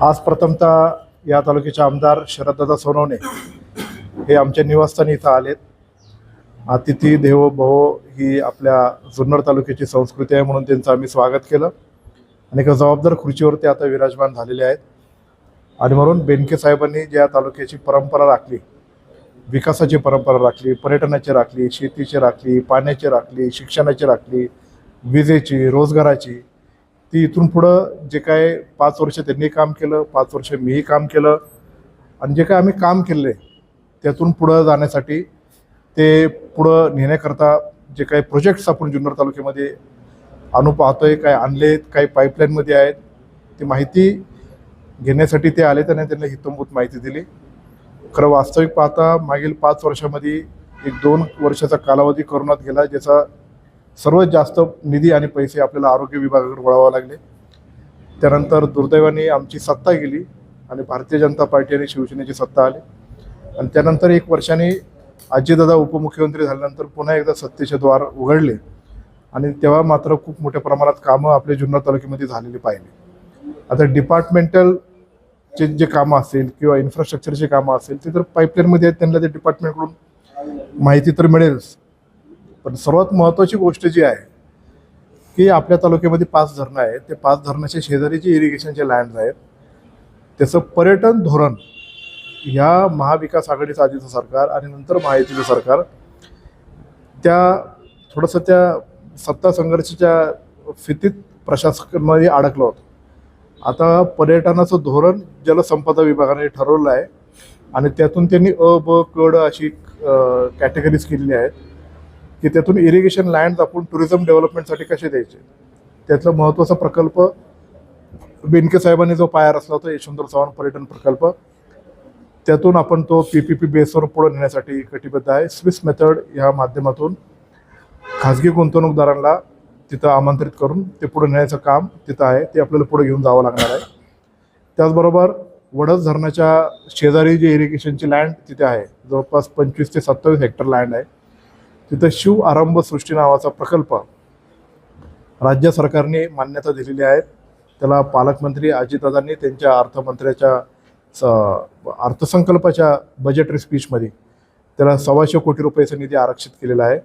आज प्रथमतः या तालुक्याचे आमदार शरददादा सोनवणे हे आमच्या निवासस्थानी इथं आलेत. अतिथी देवो भव ही आपल्या जुन्नर तालुक्याची संस्कृती आहे म्हणून त्यांचं आम्ही स्वागत केलं. आणि एका जबाबदार खुर्चीवर ते आता विराजमान झालेले आहेत. आणि म्हणून बेनके साहेबांनी ज्या तालुक्याची परंपरा राखली विकासाची परंपरा राखली पर्यटनाची राखली शेतीची राखली पाण्याची राखली शिक्षणाची राखली विजेची रोजगाराची ती इथून पुढं जे काय पाच वर्ष त्यांनी काम केलं पाच वर्ष मीही काम केलं आणि जे काय आम्ही काम केले त्यातून पुढं जाण्यासाठी ते पुढं नेण्याकरता जे काही प्रोजेक्ट्स आपण जुन्नर तालुक्यामध्ये आणू पाहतोय काय आणलेत काही पाईपलाईनमध्ये आहेत ती माहिती घेण्यासाठी ते आले त्यांनी त्यांना हितंभूत माहिती दिली. खरं वास्तविक पाहता मागील पाच वर्षामध्ये एक दोन वर्षाचा कालावधी करोनात गेला ज्याचा सर्वात जास्त निधी आणि पैसे आपल्याला आरोग्य विभागाकडे वळावा लागले. त्यानंतर दुर्दैवाने आमची सत्ता गेली आणि भारतीय जनता पार्टी आणि शिवसेनेची सत्ता आली. आणि त्यानंतर एक वर्षाने अजितदादा उपमुख्यमंत्री झाल्यानंतर पुन्हा एकदा सत्तेचे द्वार उघडले. आणि तेव्हा मात्र खूप मोठ्या प्रमाणात कामं आपल्या जुन्नर तालुक्यामध्ये झालेली पाहिली. आता डिपार्टमेंटल चे जे कामं असेल किंवा इन्फ्रास्ट्रक्चरचे कामं असेल ते तर पाईपलाईनमध्ये आहेत त्यांना ते डिपार्टमेंटकडून माहिती तर मिळेलच. पण सर्वात महत्त्वाची गोष्ट जी आहे की आपल्या तालुक्यामध्ये पाच धरणं आहेत. ते पाच धरणाच्या शेजारी जे इरिगेशनचे लँड आहेत त्याचं पर्यटन धोरण ह्या महाविकास आघाडीचं आधीचं सरकार आणि नंतर महायुतीचं सरकार त्या थोडंसं त्या सत्ता संघर्षाच्या स्थितीत प्रशासनामध्ये अडकलं होतं. आता पर्यटनाचं धोरण जलसंपदा विभागाने ठरवलं आहे आणि त्यातून त्यांनी अ ब कड अशी कॅटेगरीज केलेली आहेत. की त्यातून इरिगेशन लँड आपण टुरिझम डेव्हलपमेंटसाठी कसे द्यायचे? त्यातला महत्त्वाचा प्रकल्प बेनके साहेबांनी जो पाया रचला होता यशवंतराव चव्हाण पर्यटन प्रकल्प त्यातून आपण तो पी पी पी बेसवर पुढे नेण्यासाठी कटिबद्ध आहे. स्विस मेथड ह्या माध्यमातून खाजगी गुंतवणूकदारांना तिथं आमंत्रित करून ते पुढे नेण्याचं काम तिथं आहे. ते आपल्याला पुढे घेऊन जावं लागणार आहे. त्याचबरोबर वडस धरणाच्या शेजारी जे इरिगेशनची लँड तिथे आहे जवळपास पंचवीस ते सत्तावीस हेक्टर लँड आहे. तिथं शिव आरंभ सृष्टी नावाचा प्रकल्प राज्य सरकारने मान्यता दिलेली आहे. त्याला पालकमंत्री अजितदादांनी त्यांच्या अर्थमंत्र्याच्या स अर्थसंकल्पाच्या बजेटरी स्पीचमध्ये त्याला सव्वाशे कोटी रुपयाचा निधी आरक्षित केलेला आहे.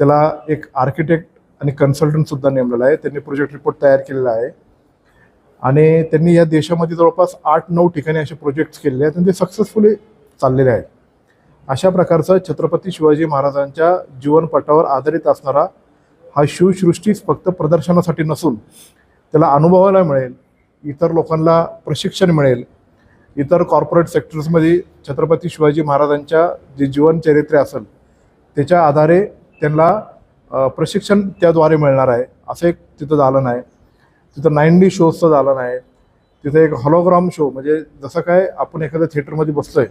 त्याला एक आर्किटेक्ट आणि कन्सल्टंटसुद्धा नेमलेला आहे. त्यांनी प्रोजेक्ट रिपोर्ट तयार केलेला आहे. आणि त्यांनी या देशामध्ये जवळपास आठ नऊ ठिकाणी असे प्रोजेक्ट्स केलेले आहेत आणि ते सक्सेसफुली चाललेले आहेत. अशा प्रकारचा छत्रपती शिवाजी महाराजांच्या जीवनपटावर आधारित असणारा हा शिवसृष्टीच फक्त प्रदर्शनासाठी नसून त्याला अनुभवायला मिळेल इतर लोकांना प्रशिक्षण मिळेल इतर कॉर्पोरेट सेक्टर्समध्ये छत्रपती शिवाजी महाराजांच्या जे जीवनचरित्रे असेल त्याच्या आधारे त्यांना प्रशिक्षण त्याद्वारे मिळणार आहे असं एक तिथं झालं नाही. तिथं नाईन डी शोजचं झालं नाही. तिथं एक हॉलोग्राम शो म्हणजे जसं काय आपण एखाद्या थिएटरमध्ये बसतोय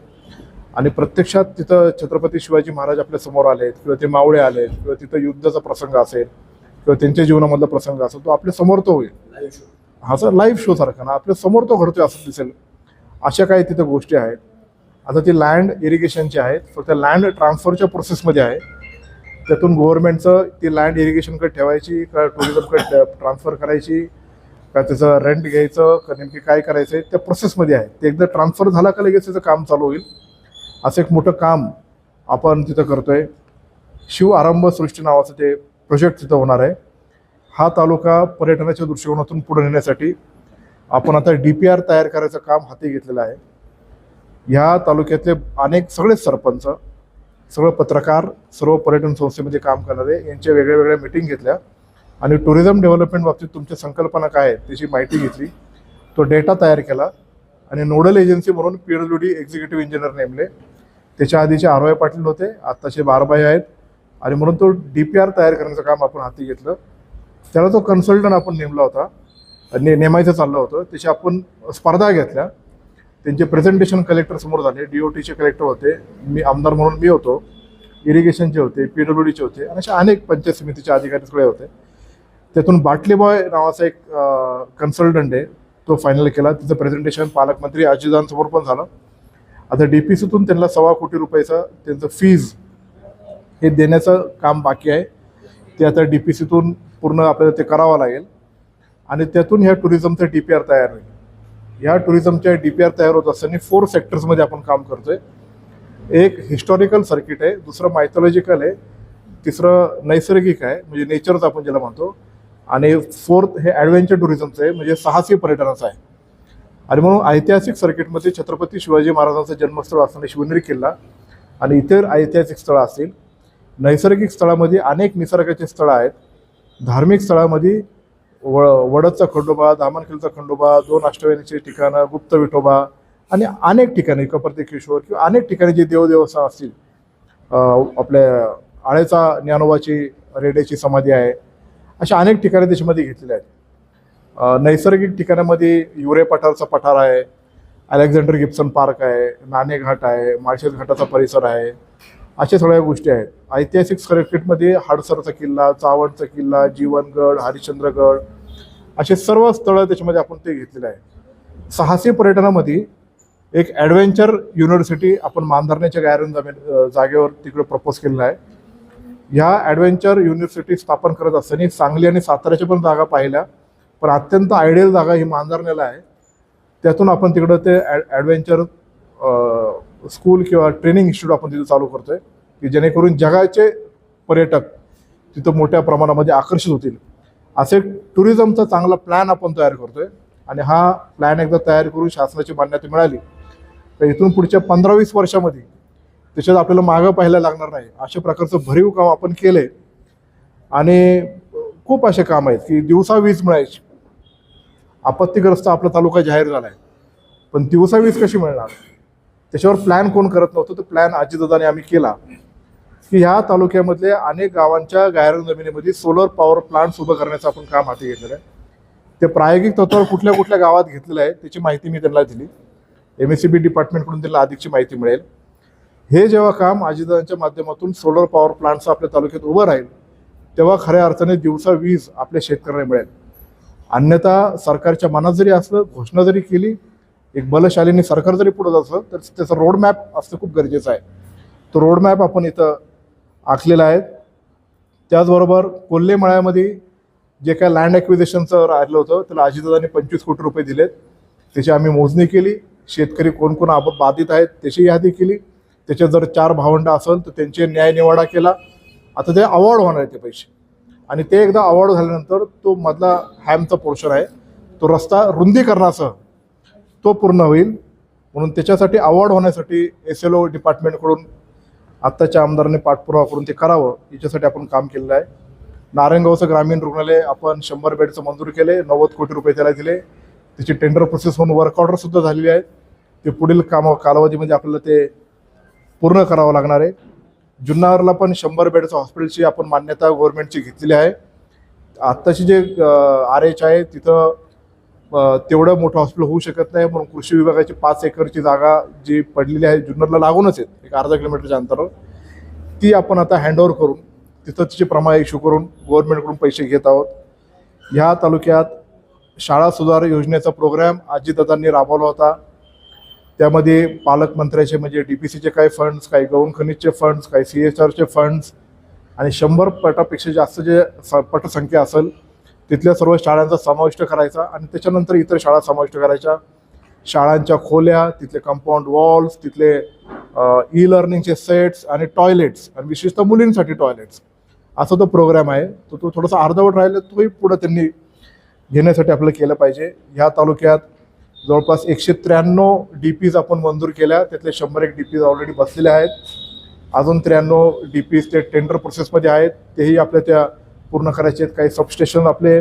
आणि प्रत्यक्षात तिथं छत्रपती शिवाजी महाराज आपल्यासमोर आलेत किंवा ते मावळे आलेत किंवा तिथं युद्धाचा प्रसंग असेल किंवा त्यांच्या जीवनामधला प्रसंग असेल तो आपल्यासमोर तो होईल. हा सर लाईव्ह शो सारखा ना आपल्यासमोर तो घडतोय असं दिसेल. अशा काही तिथं गोष्टी आहेत. आता ती लँड इरिगेशनची आहेत फक्त लँड ट्रान्सफरच्या प्रोसेसमध्ये आहे. त्यातून गव्हर्नमेंटचं ती लँड इरिगेशनकडे ठेवायची का टुरिझमकडे ट्रान्सफर करायची का त्याचं रेंट घ्यायचं का नेमकी काय करायचं आहे त्या प्रोसेसमध्ये आहे. ते एकदा ट्रान्सफर झाला का लगेच त्याचं काम चालू होईल. असं एक मोठं काम आपण तिथं करतो आहे शिव आरंभ सृष्टी नावाचं ते प्रोजेक्ट तिथं होणार आहे. हा तालुका पर्यटनाच्या दृष्टिकोनातून पुढे नेण्यासाठी आपण आता डी पी आर तयार करायचं काम हाती घेतलेलं आहे. ह्या तालुक्यातले अनेक सगळेच सरपंच सगळं पत्रकार सर्व पर्यटन संस्थेमध्ये काम करणारे यांच्या वेगळ्या वेगळ्या मिटिंग घेतल्या. आणि टुरिझम डेव्हलपमेंट बाबतीत तुमच्या संकल्पना काय आहेत त्याची माहिती घेतली. तो डेटा तयार केला. आणि नोडल एजन्सी म्हणून P W D executive engineer नेमले. त्याच्या आधीचे आरवाय पाटील होते आत्ताचे बारबाई आहेत. आणि म्हणून तो डी पी आर तयार करण्याचं काम आपण हाती घेतलं. त्याला तो कन्सल्टंट आपण नेमला होता. ने नेमायचं चाललं होतं. त्याची आपण स्पर्धा घेतल्या. त्यांचे प्रेझेंटेशन कलेक्टर समोर झाले. डी ओ टीचे कलेक्टर होते. मी आमदार म्हणून मी होतो. इरिगेशनचे होते पी डब्ल्यू डीचे होते. आणि अशा अनेक पंचायत समितीचे अधिकारी सगळे होते. त्यातून बाटली बॉय नावाचा एक कन्सल्टंट आहे. तो फायनल केला. तिचं प्रेझेंटेशन पालकमंत्री अजितांसमोर पण झालं. आता डी पी सीतून त्यांना सव्वा कोटी रुपयाचं त्यांचं फीज हे देण्याचं काम बाकी आहे. ते आता डी पी सीतून पूर्ण आपल्याला ते करावं लागेल. आणि त्यातून ह्या टुरिझमचं डी पी आर तयार होईल. ह्या टुरिझमच्या डी पी आर तयार होत असताना फोर सेक्टर्समध्ये आपण काम करतोय. एक हिस्टॉरिकल सर्किट आहे दुसरं मायथॉलॉजिकल आहे तिसरं नैसर्गिक आहे म्हणजे नेचरचं आपण ज्याला म्हणतो. आणि फोर्थ हे ॲडव्हेंचर टुरिझमचं आहे म्हणजे साहसी पर्यटनाचं आहे. आणि म्हणून ऐतिहासिक सर्किटमध्ये छत्रपती शिवाजी महाराजांचं जन्मस्थळ असणारे शिवनेरी किल्ला आणि इतर ऐतिहासिक स्थळं असतील. नैसर्गिक स्थळामध्ये अनेक निसर्गाचे स्थळं आहेत. धार्मिक स्थळामध्ये व वडदचा खंडोबा दामनखेलचा खंडोबा दोन अष्टविनायची ठिकाणं गुप्त विठोबा आणि अनेक ठिकाणी कपर्तेकेश्वर किंवा अनेक ठिकाणी जे देवदेवस्थान असतील. आपल्या आळेचा ज्ञानोबाची रेड्याची समाधी आहे. अशा अनेक ठिकाणी त्याच्यामध्ये घेतलेल्या आहेत. नैसर्गिक ठिकाणामध्ये युरे पठारचा पठार आहे अलेक्झांडर गिप्सन पार्क आहे नाणेघाट आहे माळशेज घाटाचा परिसर आहे अशा सगळ्या गोष्टी आहेत. ऐतिहासिक सर्किटमध्ये हाडसरचा किल्ला चावडचा किल्ला जीवनगड हरिश्चंद्रगड असे सर्व स्थळं त्याच्यामध्ये आपण ते घेतलेले आहे साहसी पर्यटनामध्ये एक ॲडव्हेंचर युनिव्हर्सिटी आपण मानधरण्याच्या गायरन जमीन जागेवर तिकडे प्रपोज केलेला आहे. ह्या ॲडव्हेंचर युनिव्हर्सिटी स्थापन करत असताना सांगली आणि साताऱ्याच्या पण जागा पाहिल्या. पण अत्यंत आयडियल जागा ही मांजरण्याला आहे. त्यातून आपण तिकडं ते ॲड ॲडव्हेंचर स्कूल किंवा ट्रेनिंग इन्स्टिट्यूट आपण तिथे चालू करतोय की जेणेकरून जगाचे पर्यटक तिथं मोठ्या प्रमाणामध्ये आकर्षित होतील. असे टुरिझमचा चांगला प्लॅन आपण तयार करतोय आणि हा प्लॅन एकदा तयार करून शासनाची मान्यता मिळाली तर इथून पुढच्या पंधरा वीस वर्षामध्ये त्याच्यात आपल्याला मागं पाहायला लागणार नाही. अशा प्रकारचं भरीव काम आपण केलंय. आणि खूप असे काम आहेत की दिवसा वीज मिळायची आपत्तीग्रस्त आपला तालुका जाहीर झाला आहे पण दिवसा वीज कशी मिळणार? त्याच्यावर प्लॅन कोण करत नव्हतं तो प्लॅन आजीदादाने आम्ही केला. की ह्या तालुक्यामधल्या अनेक गावांच्या गायरन जमिनीमध्ये सोलर पॉवर प्लांट्स उभं करण्याचं आपण काम हाती घेतलेलं आहे. ते प्रायोगिक तत्वावर कुठल्या कुठल्या गावात घेतलेलं आहे त्याची माहिती मी त्यांना दिली. एम एस सी बी डिपार्टमेंटकडून त्यांना अधिकची माहिती मिळेल. हे जेव्हा काम आजीदादांच्या माध्यमातून सोलर पॉवर प्लांट्स आपल्या तालुक्यात उभं राहील तेव्हा खऱ्या अर्थाने दिवसा वीज आपल्या शेतकऱ्यांना मिळेल. अन्यथा सरकारच्या मनात जरी असलं घोषणा जरी केली एक बलशालीने सरकार जरी पुढे जात असलं तर त्याचं रोडमॅप असणं खूप गरजेचं आहे. तो रोडमॅप आपण इथं आखलेला आहे. त्याचबरोबर कोल्हे मळ्यामध्ये जे काय लँड ॲक्विजेशनचं राहिलं होतं त्याला अजितदादांनी पंचवीस कोटी रुपये दिलेत. त्याची आम्ही मोजणी केली. शेतकरी कोण कोण आप बाधित आहेत त्याची यादी केली. त्याच्यात जर चार भावंड असेल तर त्यांचे न्याय निवाडा केला. आता ते अवॉर्ड होणार आहे ते पैसे. आणि ते एकदा अवॉर्ड झाल्यानंतर तो मधला हॅमचा पोर्शन आहे. तो रस्ता रुंदीकरणासह तो पूर्ण होईल. म्हणून त्याच्यासाठी अवॉर्ड होण्यासाठी एस एल ओ डिपार्टमेंटकडून आत्ताच्या आमदारांनी पाठपुरावा करून ते करावं याच्यासाठी आपण काम केलेलं आहे. नारायणगावचं ग्रामीण रुग्णालय आपण शंभर बेडचं मंजूर केले नव्वद कोटी रुपये त्याला दिले. त्याची टेंडर प्रोसेस होऊन वर्क ऑर्डरसुद्धा झालेली आहे. ते पुढील काम कालावधीमध्ये आपल्याला ते पूर्ण करावं लागणार आहे. जुन्नरला पण शंभर बेडचं हॉस्पिटलची आपण मान्यता गव्हर्नमेंटची घेतलेली आहे. आत्ताची जे आर एच आहे तिथं तेवढं मोठं हॉस्पिटल होऊ शकत नाही. म्हणून कृषी विभागाची पाच एकरची जागा जी पडलेली आहे जुन्नरला लागूनच आहेत. एक अर्धा किलोमीटरच्या अंतरावर. ती आपण आता हँडओव्हर करून तिथं तिचे प्रमाण इश्यू करून गव्हर्नमेंटकडून पैसे घेत आहोत. ह्या तालुक्यात शाळा सुधार योजनेचा प्रोग्राम आजीदादांनी राबवला होता. त्यामध्ये पालकमंत्र्याचे म्हणजे डी पी सीचे काही फंड्स काही गौण खनिजचे फंड्स काही सी एच आरचे फंड्स आणि शंभर पटापेक्षा जास्त जे स- पटसंख्या असेल तिथल्या सर्व शाळांचा समाविष्ट करायचा आणि त्याच्यानंतर इतर शाळा समाविष्ट करायच्या. शाळांच्या खोल्या तिथले कंपाऊंड वॉल्स तिथले ई लर्निंगचे सेट्स आणि टॉयलेट्स आणि विशेषतः मुलींसाठी टॉयलेट्स असा तो प्रोग्राम आहे. तो तो थोडासा अर्धवट राहिला तोही पुढं त्यांनी घेण्यासाठी आपलं केलं पाहिजे. ह्या तालुक्यात जवळपास एकशे त्र्याण्णव डी पीज आपण मंजूर केल्या. त्यातले शंभर एक डी पीज ऑलरेडी बसलेले आहेत. अजून त्र्याण्णव डी पीज ते टेंडर प्रोसेसमध्ये आहेत. तेही आपल्या त्या पूर्ण करायचे आहेत. काही सबस्टेशन आपले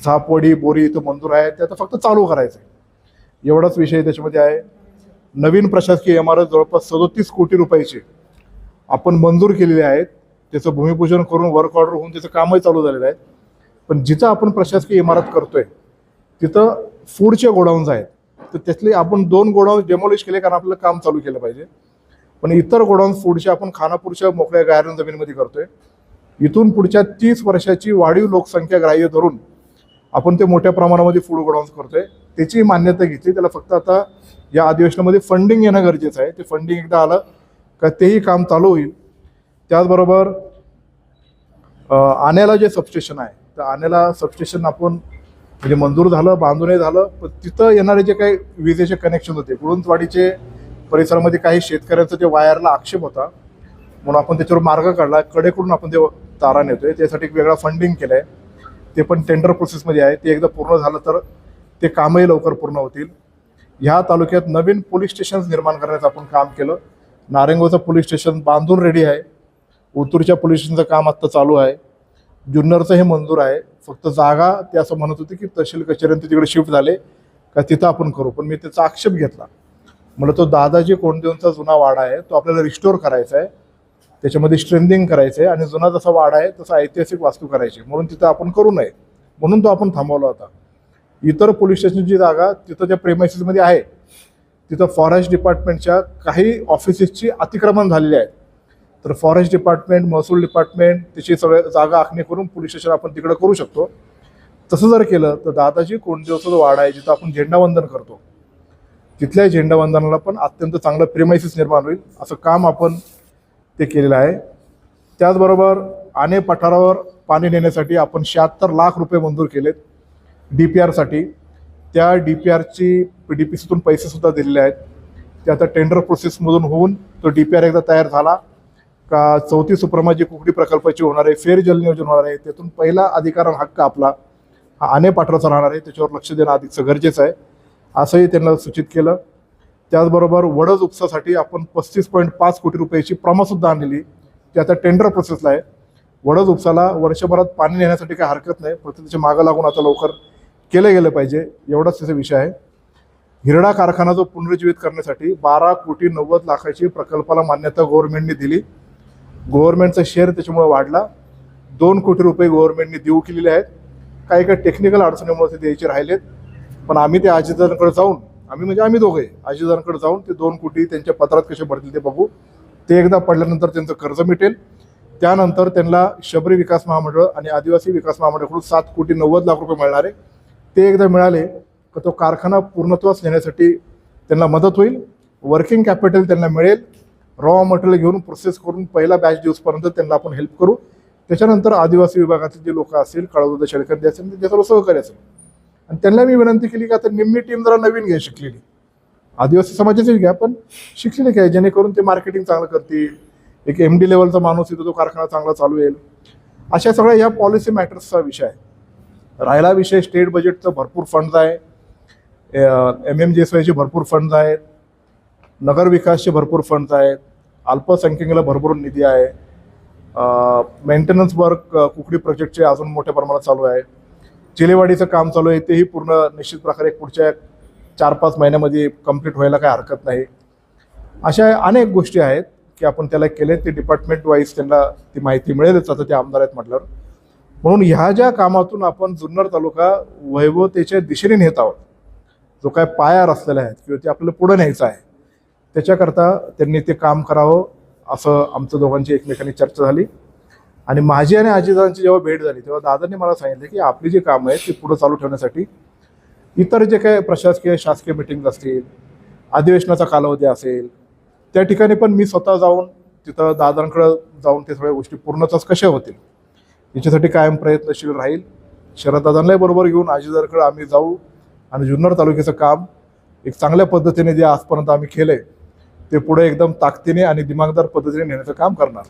झापवडी बोरी इथं मंजूर आहेत. ते आता फक्त चालू करायचं आहे एवढाच विषय त्याच्यामध्ये आहे. नवीन प्रशासकीय इमारत जवळपास सदोतीस कोटी रुपयाची आपण मंजूर केलेले आहेत. त्याचं भूमिपूजन करून वर्क ऑर्डर होऊन त्याचं कामही चालू झालेलं आहे. पण जिथं आपण प्रशासकीय इमारत करतोय तिथं फूडचे गोडाऊन्स आहेत. तर त्यातले आपण दोन गोडाऊन्स डेमोलिश केले कारण आपलं काम चालू केलं पाहिजे. पण इतर गोडाऊन्स फूडचे आपण खानापूरच्या मोकळ्या गायरन जमिनीमध्ये करतोय. इथून पुढच्या तीस वर्षाची वाढीव लोकसंख्या ग्राह्य धरून आपण ते मोठ्या प्रमाणामध्ये फूड गोडाऊन्स करतोय. त्याची मान्यता घेतली. त्याला फक्त आता या अधिवेशनामध्ये फंडिंग येणं गरजेचं आहे. ते फंडिंग एकदा आलं का तेही काम चालू होईल. त्याचबरोबर आण्याला जे सबस्टेशन आहे तर आण्याला सबस्टेशन आपण म्हणजे मंजूर झालं बांधूनही झालं पण तिथं येणारे जे काही विजेचे कनेक्शन होते गुळुंतवाडीचे परिसरामध्ये काही शेतकऱ्यांचा जे वायरला आक्षेप होता म्हणून आपण त्याच्यावर मार्ग काढला. कडेकडून आपण ते तारा नेतोय त्यासाठी एक वेगळा फंडिंग केलं आहे ते पण टेंडर प्रोसेसमध्ये आहे. ते एकदा पूर्ण झालं तर ते कामही लवकर पूर्ण होतील. ह्या तालुक्यात नवीन पोलीस स्टेशन्स निर्माण करण्याचं आपण काम केलं. नारेंगोचं पोलीस स्टेशन बांधून रेडी आहे. ओतूरच्या पोलीस स्टेशनचं काम आत्ता चालू आहे. जुन्नरचं हे मंजूर आहे. फक्त जागा ते असं म्हणत होते की तहसील कचेऱ्यात तिकडे शिफ्ट झाले का तिथं आपण करू. पण मी त्याचा आक्षेप घेतला. मला तो दादाजी कोंडदेवचा जुना वाडा आहे तो आपल्याला रिस्टोअर करायचा आहे. त्याच्यामध्ये स्ट्रेंथिंग करायचं आहे आणि जुना जसा वाडा आहे तसा ऐतिहासिक वास्तू करायची म्हणून तिथं आपण करू नये. म्हणून तो आपण थांबवला होता. इतर पोलीस स्टेशनची जागा तिथं ज्या प्रेमायसेसमध्ये आहे. तिथं फॉरेस्ट डिपार्टमेंटच्या काही ऑफिसेसची अतिक्रमण झालेली आहेत. तर फॉरेस्ट डिपार्टमेंट महसूल डिपार्टमेंट त्याची सगळ्या जागा आखणी करून पोलीस स्टेशन आपण तिकडे करू शकतो. तसं जर केलं तर दादाजी कोंडदेवचा जो वाडा आहे जिथं आपण झेंडावंदन करतो तिथल्या झेंडावंदनाला पण अत्यंत चांगलं प्रेमायसिस निर्माण होईल असं काम आपण ते केलेलं आहे. त्याचबरोबर आणे पठारावर पाणी नेण्यासाठी आपण शहात्तर लाख रुपये मंजूर केलेत डी पी आरसाठी. त्या डी पी आरची पी डी पी सीतून पैसेसुद्धा दिलेले आहेत. ते आता टेंडर प्रोसेसमधून होऊन तो डी पी आर एकदा तयार झाला. का चौथी सुप्रमाजी कुकडी प्रकल्पाची होणार आहे फेर जलनियोजन होणार आहे त्यातून पहिला अधिकार हक्क आपला हा आणे पाठराचा राहणार आहे त्याच्यावर लक्ष देणं अधिकचं गरजेचं आहे. असंही त्यांना सूचित केलं. त्याचबरोबर वडज उपसासाठी आपण पस्तीस पॉईंट पाच कोटी रुपयाची प्रमासुद्धा आणलेली ती आता टेंडर प्रोसेसला आहे. वडज उपसाला वर्षभरात पाणी नेण्यासाठी काही हरकत नाही फक्त त्याच्या मागं लागून आता लवकर केलं गेलं पाहिजे एवढाच त्याचा विषय आहे. हिरडा कारखाना जो पुनरुज्जीवित करण्यासाठी बारा कोटी नव्वद लाखाची प्रकल्पाला मान्यता गव्हर्नमेंटने दिली. गव्हर्नमेंटचा शेअर त्याच्यामुळे वाढला. दोन कोटी रुपये गव्हर्नमेंटने देऊ केलेले आहेत. काही काही टेक्निकल अडचणीमुळे ते द्यायचे राहिलेत. पण आम्ही ते आजीदारांकडे जाऊन आम्ही म्हणजे आम्ही दोघे आजीदारांकडे जाऊन ते दोन कोटी त्यांच्या पत्रात कसे भरतील ते बघू. ते एकदा पडल्यानंतर त्यांचं कर्ज मिटेल. त्यानंतर त्यांना शबरी विकास महामंडळ आणि आदिवासी विकास महामंडळाकडून सात कोटी नव्वद लाख रुपये मिळणार आहे. ते एकदा मिळाले तर तो कारखाना पूर्णत्वास नेण्यासाठी त्यांना मदत होईल. वर्किंग कॅपिटल त्यांना मिळेल. रॉ मटेरियल घेऊन प्रोसेस करून पहिला बॅच दिवसपर्यंत त्यांना आपण हेल्प करू. त्याच्यानंतर आदिवासी विभागातले जे लोक असतील काळोद शेळकंदी असेल म्हणजे ते सर्व सहकार्य असेल. आणि त्यांना मी विनंती केली की आता निम्मी टीम जरा नवीन घ्या शिकलेली. आदिवासी समाजाचीच घ्या पण शिकलेली घ्या जेणेकरून ते मार्केटिंग चांगलं करतील. एक एम डी लेवलचा माणूस इथं तो कारखाना चांगला चालू येईल. अशा सगळ्या या पॉलिसी मॅटर्सचा विषय आहे. राहिला विषय स्टेट बजेटचं भरपूर फंड्स आहे. एम एम जी एस वायचे भरपूर फंड्स आहेत. नगरविकासचे भरपूर फंड्स आहेत. अल्पसंख्येला भरभरून निधी आहे. मेंटेनन्स वर्क कुकडी प्रोजेक्टचे अजून मोठ्या प्रमाणात चालू आहे. चिलेवाडीचं काम चालू आहे तेही पूर्ण निश्चित प्रकारे पुढच्या चार पाच महिन्यामध्ये कंप्लीट व्हायला काही हरकत नाही. अशा अनेक गोष्टी आहेत की आपण त्याला केले ते डिपार्टमेंट वाईज त्यांना ती माहिती मिळेलच आता ते आमदार आहेत म्हटल्यावर. म्हणून ह्या ज्या कामातून आपण जुन्नर तालुका वैभवतेच्या दिशेने नेत आहोत जो काय पाया रचलेला आहे किंवा ते आपल्याला पुढे न्यायचं आहे त्याच्याकरता त्यांनी ते काम करावं असं आमचं दोघांची एकमेकांनी चर्चा झाली. आणि माझी आणि आजीदादांची जेव्हा भेट झाली तेव्हा दादांनी मला सांगितलं की आपली जी कामं आहेत ती पुढं चालू ठेवण्यासाठी इतर जे काही प्रशासकीय शासकीय मिटिंग असतील अधिवेशनाचा कालावधी असेल त्या ठिकाणी पण मी स्वतः जाऊन तिथं दादांकडं जाऊन ते सगळ्या गोष्टी पूर्णतच कशा होतील याच्यासाठी कायम प्रयत्नशील राहील. शरददादांनाही बरोबर घेऊन आजीदारकडं आम्ही जाऊ आणि जुन्नर तालुक्याचं काम एक चांगल्या पद्धतीने जे आजपर्यंत आम्ही केलं आहे ते पुढे एकदम ताकदीने आणि दिमागदार पद्धतीने नेण्याचं काम करणार.